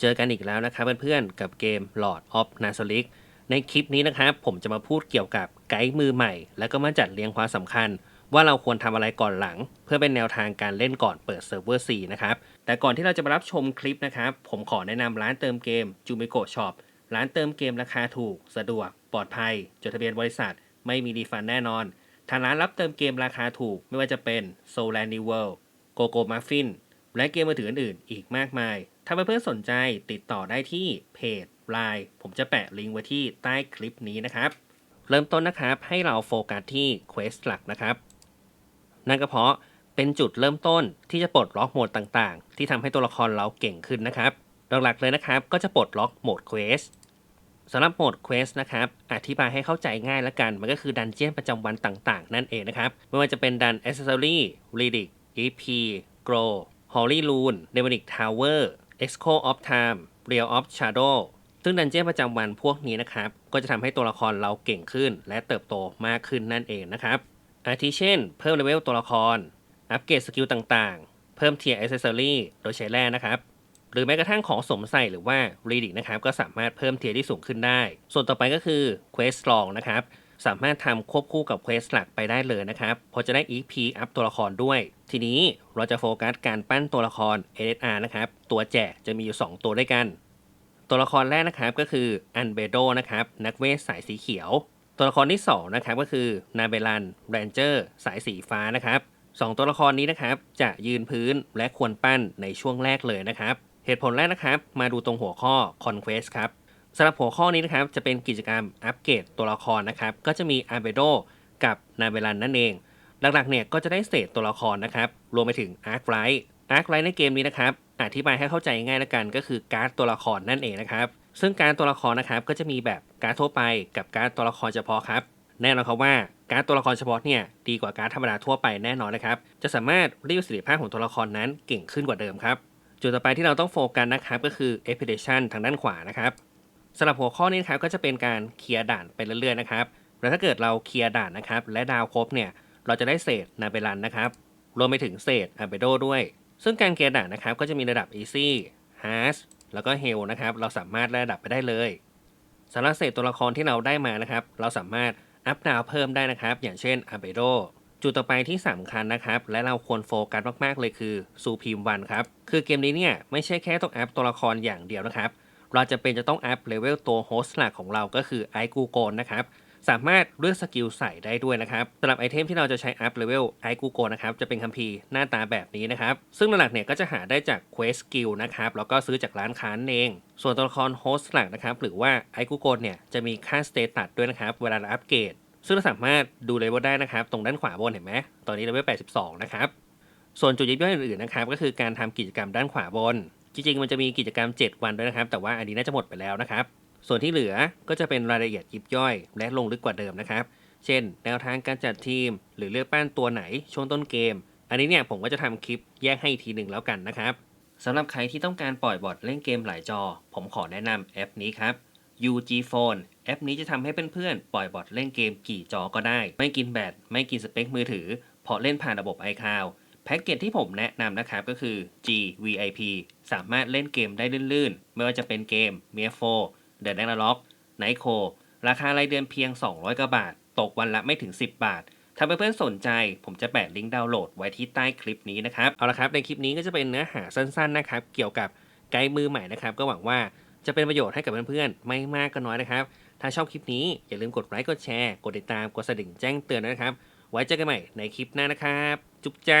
เจอกันอีกแล้วนะครับเพื่อนๆ กับเกม Lord of n a s a r i c ในคลิปนี้นะครับผมจะมาพูดเกี่ยวกับไกด์มือใหม่ แล้วก็มาจัดเรียงความสำคัญ ว่าเราควรทำอะไรก่อนหลัง เพื่อเป็นแนวทางการเล่นก่อนเปิดเซิร์ฟเวอร์4นะครับ แต่ก่อนที่เราจะมารับชมคลิปนะครับ ผมขอแนะนำร้านเติมเกม j u m i k o Shop ร้านเติมเกมราคาถูก สะดวก ปลอดภัย จดทะเบียนบริษัท ไม่มีดีฟันแน่นอน ทางร้านรับเติมเกมราคาถูก ไม่ว่าจะเป็น Soul Land New World Gogo Muffin และเกมมือถืออื่นๆอีกมากมาย ถ้าเพื่อนๆสนใจติดต่อได้ที่เพจ Line ผมจะแปะลิงก์ไว้ที่ใต้คลิปนี้นะครับ เริ่มต้นนะครับให้เราโฟกัสที่เควสหลักนะครับ นั่นก็เพราะเป็นจุดเริ่มต้นที่จะปลดล็อกโหมดต่างๆ ที่ทำให้ตัวละครเราเก่งขึ้นนะครับหลักๆเลยนะครับ ก็จะปลดล็อกโหมดเควสสำหรับโหมดเควสนะครับ อธิบายให้เข้าใจง่ายละกัน มันก็คือดันเจี้ยนประจำวันต่างๆ นั่นเองนะครับ ไม่ว่าจะเป็นดัน Accessory Relic EP Grow Holy Rune Demonic Tower Echo of Time Real of Shadow ซึ่งดันเจี้ยนประจำวันพวกนี้นะครับ ก็จะทำให้ตัวละครเราเก่งขึ้น และเติบโตมากขึ้นนั่นเองนะครับ อาทิเช่น เพิ่มเลเวลตัวละคร อัปเกรดสกิลต่างๆ เพิ่มเทียร์อ c เซสซอรี่โดยใช้แร่นะครับ หรือแม้กระทั่งของสมใส่หรือว่ารีดิกนะครับ ก็สามารถเพิ่มเทียร์ที่สูงขึ้นได้ ส่วนต่อไปก็คือเควสลองนะครับ สามารถทำควบคู่กับเควสหลักไปได้เลยนะครับพอจะได้ EP อัพตัวละครด้วย ทีนี้เราจะโฟกัสการปั้นตัวละคร SSR นะครับ ตัวแจกจะมีอยู่ 2 ตัวด้วยกัน ตัวละครแรกนะครับก็คืออันเบโดนะครับนักเวทสายสีเขียว ตัวละครที่2นะครับก็คือนาเบลันแรนเจอร์สายสีฟ้านะครับสองตัวละครนี้นะครับจะยืนพื้นและควรปั้นในช่วงแรกเลยนะครับ เหตุผลแรกนะครับ มาดูตรงหัวข้อ Conquest ครับ สำหรับหัวข้อนี้นะครับจะเป็นกิจกรรมอัปเกรดตัวละครนะครับ ก็จะมีอาร์เบโดกับนาเบลันนั่นเอง หลักๆเนี่ยก็จะได้เศษตัวละครนะครับ รวมไปถึงอาร์คไ h ท์อาร์คไ h ท์ในเกมนี้นะครับอธิบายให้เข้าใจง่ายละกันก็คือการ์ดตัวละครนั่นเองนะครับ ซึ่งการ์ดตัวละครนะครับก็จะมีแบบการ์ดทั่วไปกับการ์ดตัวละครเฉพาะครับแน่นอนครับว่าการ์ดตัวละครเฉพาะเนี่ยดีกว่าการ์ดธรรมดาทั่วไปแน่นอนนะครับ จะสามารถรีดประสิทธิภาพของตัวละครนั้นเก่งขึ้นกว่าเดิมครับจุดต่อไปที่เราต้องโฟกัสนะครับก็คือ Expedition ทางด้านขวานะครับ สำหรับหัวข้อนี้นะครับก็จะเป็นการเคลียร์ด่านไปเรื่อยๆนะครับแล้วถ้าเกิดเราเคลียร์ด่านนะครับ และดาวครบเนี่ยเราจะได้เศษนาเบลันนะครับรวมไปถึงเศษอาเบโดด้วย ซึ่งการเคลียร์ด่านนะครับ ก็จะมีระดับ Easy Hard แล้วก็ Hell นะครับ เราสามารถระดับไปได้เลยสำหรับเศษตัวละครที่เราได้มานะครับ เราสามารถอัพดาวเพิ่มได้นะครับ อย่างเช่นอาเบโดจุดต่อไปที่สำคัญนะครับ และเราควรโฟกัสมากๆเลยคือซูพีมวันครับ คือเกมนี้เนี่ยไม่ใช่แค่ต้องอัพตัวละครอย่างเดียวนะครับ เราจะเป็นจะต้องอัพเลเวลตัวโฮสต์หลักของเราก็คือไอกูโกนนะครับสามารถเลือกสกิลใส่ได้ด้วยนะครับสำหรับไอเทมที่เราจะใช้อัพเลเวลไอกูโกนนะครับจะเป็นคัมภีร์หน้าตาแบบนี้นะครับ ซึ่งหลักเนี่ยก็จะหาได้จากเควสกิลนะครับแล้วก็ซื้อจากร้านค้าเอง ส่วนตัวละครโฮสต์หลักนะครับหรือว่าไอกูโกนเนี่ยจะมีค่าสเตตัสด้วยนะครับเวลาเราอัปเกรดซึ่งเราสามารถดูเลเวลได้นะครับ ตรงด้านขวาบนเห็นไหมตอนนี้เลเวล82 นะครับ ส่วนจุดยิบย่อยอื่นๆนะครับ ก็คือการทำกิจกรรมด้านขวาบน จริงๆ มันจะมีกิจกรรม 7 วันด้วยนะครับ แต่ว่าอันนี้น่าจะหมดไปแล้วนะครับ ส่วนที่เหลือก็จะเป็นรายละเอียดยิบย่อย และลงลึกกว่าเดิมนะครับ เช่น แนวทางการจัดทีม หรือเลือกปั้นตัวไหนช่วงต้นเกม อันนี้เนี่ยผมก็จะทำคลิปแยกให้อีกทีหนึ่งแล้วกันนะครับสำหรับใครที่ต้องการปล่อยบอทเล่นเกมหลายจอ ผมขอแนะนำแอปนี้ครับ UG Phone แอปนี้จะทำให้เพื่อนๆ ปล่อยบอทเล่นเกมกี่จอก็ได้ ไม่กินแบตไม่กินสเปคมือถือ เพราะเล่นผ่านระบบ iCloud พ็กเกจที่ผมแนะนำนะครับก็คือ GVIP สามารถเล่นเกมได้ลื่นๆ ไม่ว่าจะเป็นเกม m i r 4 The d a n a l o g n i c o ราคารายเดือนเพียง 200กว่าบาท ตกวันละไม่ถึง 10 บาท ถ้าเพื่อนๆสนใจ ผมจะแปะลิงก์ดาวน์โหลดไว้ที่ใต้คลิปนี้นะครับ เอาละครับ ในคลิปนี้ก็จะเป็นเนื้อหาสั้นๆนะครับ เกี่ยวกับไกด์มือใหม่นะครับ ก็หวังว่าจะเป็นประโยชน์ให้กับเพื่อนๆไม่มากก็น้อยนะครับ ถ้าชอบคลิปนี้อย่าลืมกดไลค์กดแชร์กดติดตามกดกระดิ่งแจ้งเตือนนะครับ ไว้เจอกันใหม่ในคลิปหน้านะครับ จุ๊บจ้า